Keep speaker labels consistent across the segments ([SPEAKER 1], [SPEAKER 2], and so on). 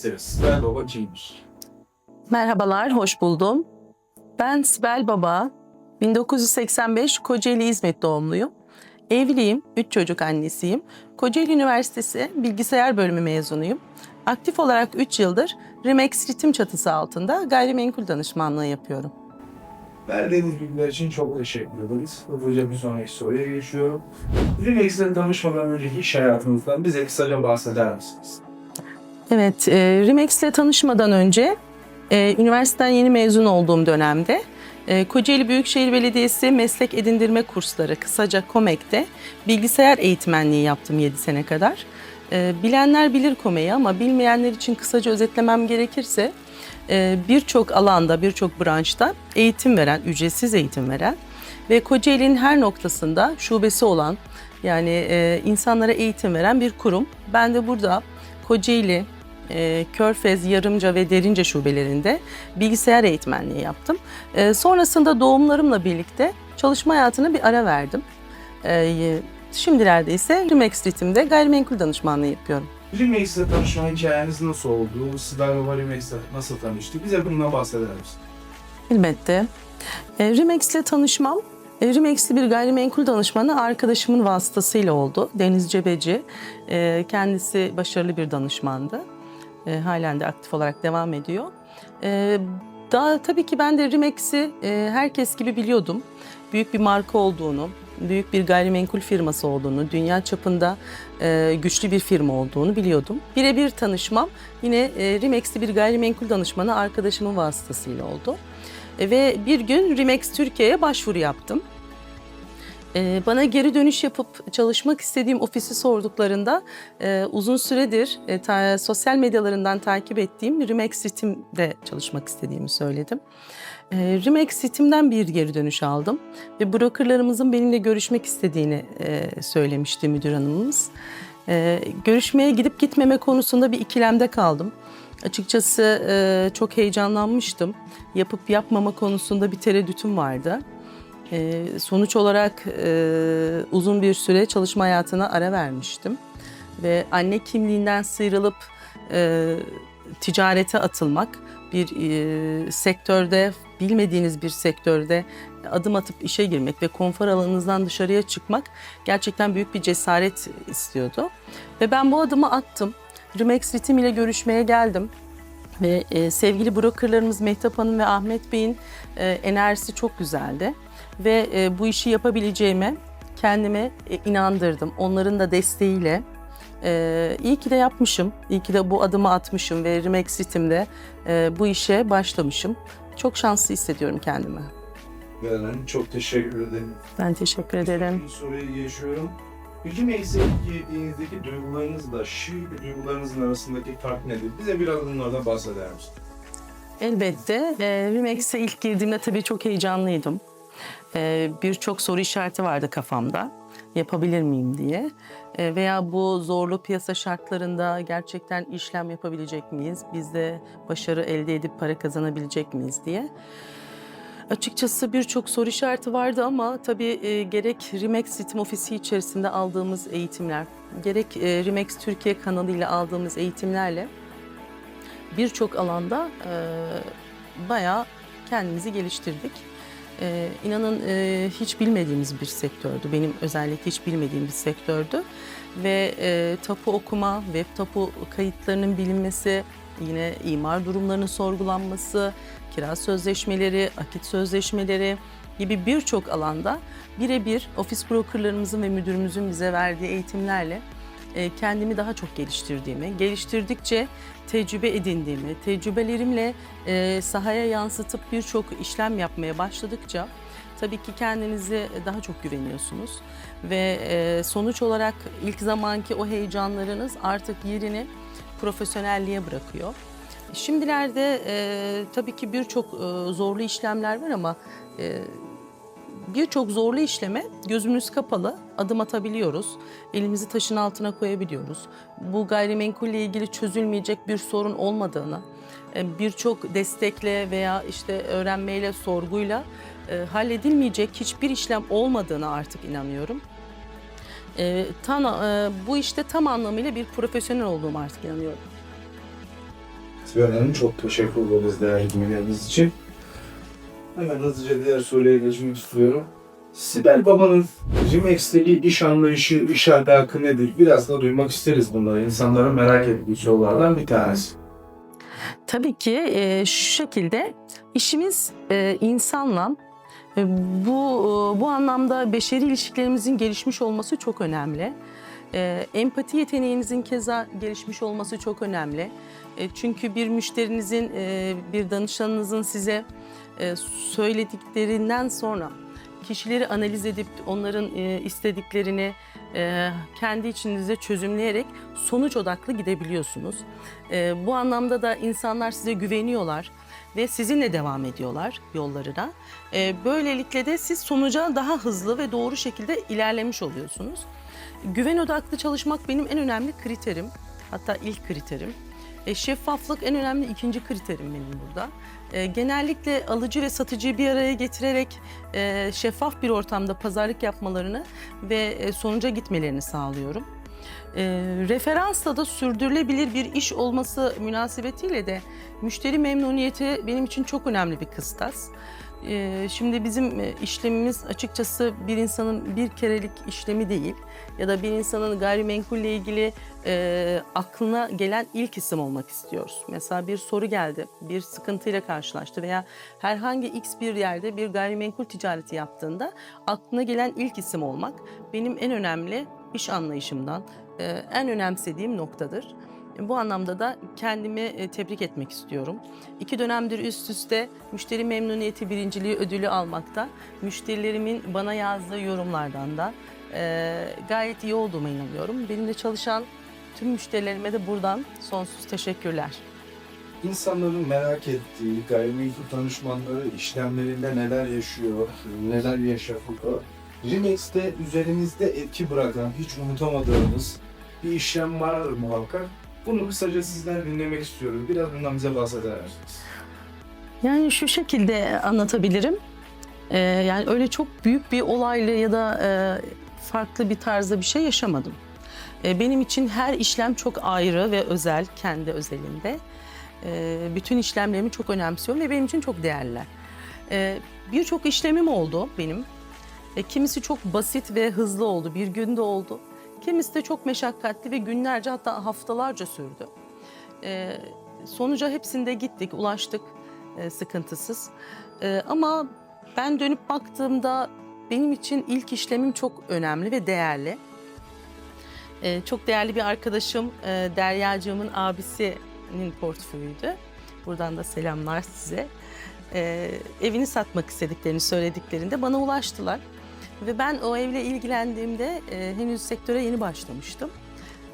[SPEAKER 1] isteriz. Sibel Baba kimdir?
[SPEAKER 2] Merhabalar, hoş buldum. Ben Sibel Baba, 1985 Kocaeli İzmit doğumluyum. Evliyim, 3 çocuk annesiyim. Kocaeli Üniversitesi Bilgisayar Bölümü mezunuyum. Aktif olarak 3 yıldır Remax Ritim çatısı altında gayrimenkul danışmanlığı yapıyorum.
[SPEAKER 1] Verdiğiniz bilgiler için çok teşekkür ederiz. Hızlıca bir sonraki soruya geçiyorum. Remix'le tanışmadan önceki iş hayatınızdan bize kısaca bahseder misiniz?
[SPEAKER 2] Evet, e, Remax ile tanışmadan önce e, üniversiteden yeni mezun olduğum dönemde e, Kocaeli Büyükşehir Belediyesi meslek edindirme kursları kısaca KOMEK'te bilgisayar eğitmenliği yaptım 7 sene kadar. E, bilenler bilir KOMEK'i ama bilmeyenler için kısaca özetlemem gerekirse e, birçok alanda, birçok branşta eğitim veren, ücretsiz eğitim veren ve Kocaeli'nin her noktasında şubesi olan yani e, insanlara eğitim veren bir kurum. Ben de burada Kocaeli, e, Körfez, Yarımca ve Derince şubelerinde bilgisayar eğitmenliği yaptım. E, sonrasında doğumlarımla birlikte çalışma hayatına bir ara verdim. E, şimdilerde ise Remax Ritim'de gayrimenkul danışmanlığı yapıyorum.
[SPEAKER 1] Remix'le tanışma hikayeniz nasıl oldu? Sibel Baba Remix'le nasıl tanıştı? Bize bundan bahseder misiniz?
[SPEAKER 2] Elbette. E, Remax ile tanışmam, e, Remax'li bir gayrimenkul danışmanı arkadaşımın vasıtasıyla oldu. Deniz Cebeci. Kendisi başarılı bir danışmandı. E, halen de aktif olarak devam ediyor. E, daha tabii ki ben de Remax'i e, herkes gibi biliyordum. Büyük bir marka olduğunu, büyük bir gayrimenkul firması olduğunu, dünya çapında e, güçlü bir firma olduğunu biliyordum. Birebir tanışmam yine e, Remax'li bir gayrimenkul danışmanı arkadaşımın vasıtasıyla oldu. E, Ve bir gün Remax Türkiye'ye başvuru yaptım. E, Bana geri dönüş yapıp çalışmak istediğim ofisi sorduklarında e, uzun süredir e, sosyal medyalarından takip ettiğim Remax Ritim'de çalışmak istediğimi söyledim. E, Remax Ritim'den bir geri dönüş aldım ve brokerlarımızın benimle görüşmek istediğini e, söylemişti müdür hanımımız. Görüşmeye gidip gitmeme konusunda bir ikilemde kaldım. Açıkçası çok heyecanlanmıştım. Yapıp yapmama konusunda bir tereddütüm vardı. E, sonuç olarak e, uzun bir süre çalışma hayatına ara vermiştim. Ve anne kimliğinden sıyrılıp e, ticarete atılmak, bir e, sektörde, bilmediğiniz bir sektörde adım atıp işe girmek ve konfor alanınızdan dışarıya çıkmak gerçekten büyük bir cesaret istiyordu. Ve ben bu adımı attım. Remax Ritim ile görüşmeye geldim. Ve sevgili brokerlarımız Mehtap Hanım ve Ahmet Bey'in enerjisi çok güzeldi. Ve e, bu işi yapabileceğime kendime e, inandırdım. Onların da desteğiyle. E, iyi ki de yapmışım. İyi ki de bu adımı atmışım ve Remax Ritim'de e, bu işe başlamışım. Çok şanslı hissediyorum kendimi.
[SPEAKER 1] Beren çok teşekkür ederim.
[SPEAKER 2] Ben teşekkür ederim.
[SPEAKER 1] Bir soruya geçiyorum. Remix'e girdiğinizdeki duygularınızla şimdiki duygularınızın arasındaki fark nedir? Bize biraz bunlardan bahseder misiniz?
[SPEAKER 2] Elbette. E, Remax'e ilk girdiğimde tabii çok heyecanlıydım. E, Birçok soru işareti vardı kafamda. Yapabilir miyim diye. E, veya bu zorlu piyasa şartlarında gerçekten işlem yapabilecek miyiz? Biz de başarı elde edip para kazanabilecek miyiz diye. Açıkçası birçok soru işareti vardı ama tabii e, gerek Remax Ritim Ofisi içerisinde aldığımız eğitimler, gerek e, Remax Türkiye kanalıyla aldığımız eğitimlerle birçok alanda e, bayağı kendimizi geliştirdik. E, inanın e, hiç bilmediğimiz bir sektördü. Benim özellikle hiç bilmediğim bir sektördü. Ve e, tapu okuma, web tapu kayıtlarının bilinmesi, yine imar durumlarının sorgulanması, kira sözleşmeleri, akit sözleşmeleri gibi birçok alanda birebir ofis brokerlarımızın ve müdürümüzün bize verdiği eğitimlerle e, kendimi daha çok geliştirdiğimi, geliştirdikçe tecrübe edindiğimi, tecrübelerimle e, sahaya yansıtıp birçok işlem yapmaya başladıkça tabii ki kendinize daha çok güveniyorsunuz ve e, sonuç olarak ilk zamanki o heyecanlarınız artık yerini profesyonelliğe bırakıyor. Şimdilerde e, tabii ki birçok e, zorlu işlemler var ama e, birçok zorlu işleme gözümüz kapalı adım atabiliyoruz. Elimizi taşın altına koyabiliyoruz. Bu gayrimenkulle ilgili çözülmeyecek bir sorun olmadığını, e, birçok destekle veya işte öğrenmeyle, sorguyla e, halledilmeyecek hiçbir işlem olmadığını artık inanıyorum. E, tam, e, bu işte tam anlamıyla bir profesyonel olduğumu artık inanıyorum.
[SPEAKER 1] Sibel Hanım çok teşekkür ederiz değerli bilgileriniz için. Hemen hızlıca diğer soruya geçmek istiyorum. Sibel babanın Rimex'teki iş anlayışı, iş ahlakı nedir? Biraz da duymak isteriz bunları. İnsanların merak ettiği sorulardan bir tanesi.
[SPEAKER 2] Tabii ki e, şu şekilde işimiz e, insanla e, bu bu anlamda beşeri ilişkilerimizin gelişmiş olması çok önemli. E, empati yeteneğinizin keza gelişmiş olması çok önemli. E, çünkü bir müşterinizin, e, bir danışanınızın size e, söylediklerinden sonra kişileri analiz edip onların e, istediklerini e, kendi içinizde çözümleyerek sonuç odaklı gidebiliyorsunuz. Bu anlamda da insanlar size güveniyorlar ve sizinle devam ediyorlar yollarına. Böylelikle de siz sonuca daha hızlı ve doğru şekilde ilerlemiş oluyorsunuz. Güven odaklı çalışmak benim en önemli kriterim. Hatta ilk kriterim. E, şeffaflık en önemli ikinci kriterim benim burada. E, genellikle alıcı ve satıcıyı bir araya getirerek e, şeffaf bir ortamda pazarlık yapmalarını ve e, sonuca gitmelerini sağlıyorum. E, referansla da sürdürülebilir bir iş olması münasebetiyle de müşteri memnuniyeti benim için çok önemli bir kıstas. E, şimdi bizim e, işlemimiz açıkçası bir insanın bir kerelik işlemi değil ya da bir insanın gayrimenkulle ilgili e, aklına gelen ilk isim olmak istiyoruz. Mesela bir soru geldi, bir sıkıntıyla karşılaştı veya herhangi x bir yerde bir gayrimenkul ticareti yaptığında aklına gelen ilk isim olmak benim en önemli iş anlayışımdan e, en önemsediğim noktadır. Bu anlamda da kendimi e, tebrik etmek istiyorum. İki dönemdir üst üste müşteri memnuniyeti birinciliği ödülü almakta. Müşterilerimin bana yazdığı yorumlardan da e, gayet iyi olduğuma inanıyorum. Benimle çalışan tüm müşterilerime de buradan sonsuz teşekkürler.
[SPEAKER 1] İnsanların merak ettiği gayrimenkul danışmanları işlemlerinde neler yaşıyor, neler yaşatıyor. Rimex'te üzerinizde etki bırakan, hiç unutamadığınız bir işlem vardır muhakkak. Bunu kısaca sizden dinlemek istiyorum. Biraz bundan bize bahseder misiniz?
[SPEAKER 2] Yani şu şekilde anlatabilirim. Ee, yani öyle çok büyük bir olaylı ya da e, farklı bir tarzda bir şey yaşamadım. Ee, benim için her işlem çok ayrı ve özel, kendi özelinde. Ee, bütün işlemlerimi çok önemsiyorum ve benim için çok değerliler. Ee, Birçok işlemim oldu benim. E, kimisi çok basit ve hızlı oldu, bir günde oldu. Kimisi de çok meşakkatli ve günlerce hatta haftalarca sürdü. E, sonuca hepsinde gittik, ulaştık e, sıkıntısız. E, ama ben dönüp baktığımda benim için ilk işlemim çok önemli ve değerli. E, çok değerli bir arkadaşım e, Deryacığımın abisinin portföyüydü. Buradan da selamlar size. E, evini satmak istediklerini söylediklerinde bana ulaştılar. Ve ben o evle ilgilendiğimde e, henüz sektöre yeni başlamıştım.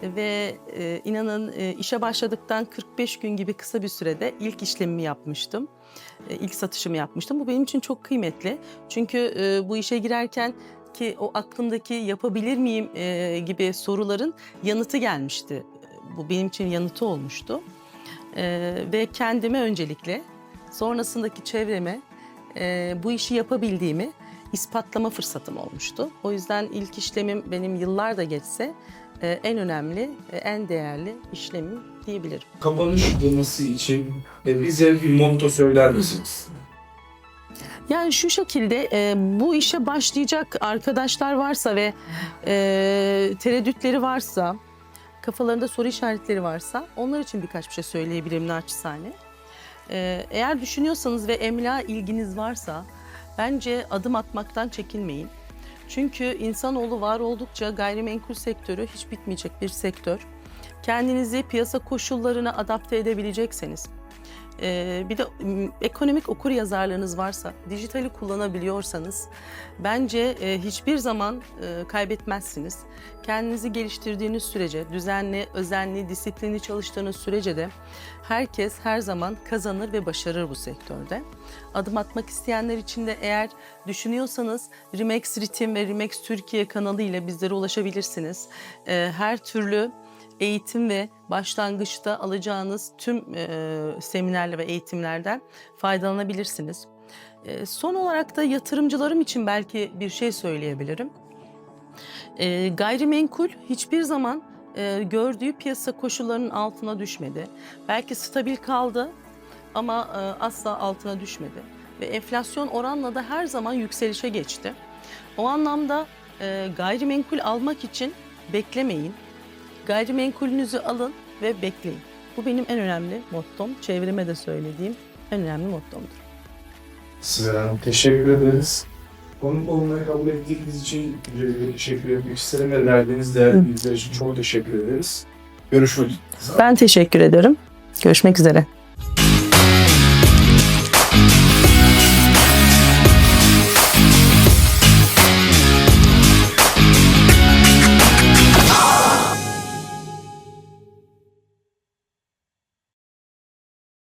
[SPEAKER 2] Ve e, inanın e, işe başladıktan 45 gün gibi kısa bir sürede ilk işlemimi yapmıştım. E, ilk satışımı yapmıştım. Bu benim için çok kıymetli. Çünkü e, bu işe girerken ki o aklımdaki yapabilir miyim e, gibi soruların yanıtı gelmişti. Bu benim için yanıtı olmuştu. E, ve kendime öncelikle sonrasındaki çevreme e, bu işi yapabildiğimi ispatlama fırsatım olmuştu. O yüzden ilk işlemim benim yıllar da geçse e, en önemli, e, en değerli işlemim diyebilirim.
[SPEAKER 1] Kapanış bulması için e, bize bir motto söyler misiniz?
[SPEAKER 2] Yani şu şekilde e, bu işe başlayacak arkadaşlar varsa ve e, tereddütleri varsa, kafalarında soru işaretleri varsa onlar için birkaç bir şey söyleyebilirim naçizane. E, eğer düşünüyorsanız ve emlak ilginiz varsa bence adım atmaktan çekinmeyin. Çünkü insanoğlu var oldukça gayrimenkul sektörü hiç bitmeyecek bir sektör. Kendinizi piyasa koşullarına adapte edebilecekseniz, ee, bir de ekonomik okur yazarlığınız varsa, dijitali kullanabiliyorsanız bence e, hiçbir zaman e, kaybetmezsiniz. Kendinizi geliştirdiğiniz sürece, düzenli, özenli, disiplinli çalıştığınız sürece de herkes her zaman kazanır ve başarır bu sektörde. Adım atmak isteyenler için de eğer düşünüyorsanız Remax Ritim ve Remax Türkiye kanalı ile bizlere ulaşabilirsiniz. Ee, her türlü eğitim ve başlangıçta alacağınız tüm e, seminerler ve eğitimlerden faydalanabilirsiniz. E, son olarak da yatırımcılarım için belki bir şey söyleyebilirim. E, gayrimenkul hiçbir zaman e, gördüğü piyasa koşullarının altına düşmedi. Belki stabil kaldı ama e, asla altına düşmedi. Ve enflasyon oranla da her zaman yükselişe geçti. O anlamda e, gayrimenkul almak için beklemeyin. Gayrimenkulünüzü alın ve bekleyin. Bu benim en önemli mottom. Çevreme de söylediğim en önemli mottomdur.
[SPEAKER 1] Sizlere Hanım teşekkür ederiz. Konuk olmayı kabul ettiğiniz için teşekkür etmek isterim ve verdiğiniz değerli için çok teşekkür ederiz. Görüşmek üzere.
[SPEAKER 2] Ben teşekkür ederim. Görüşmek üzere.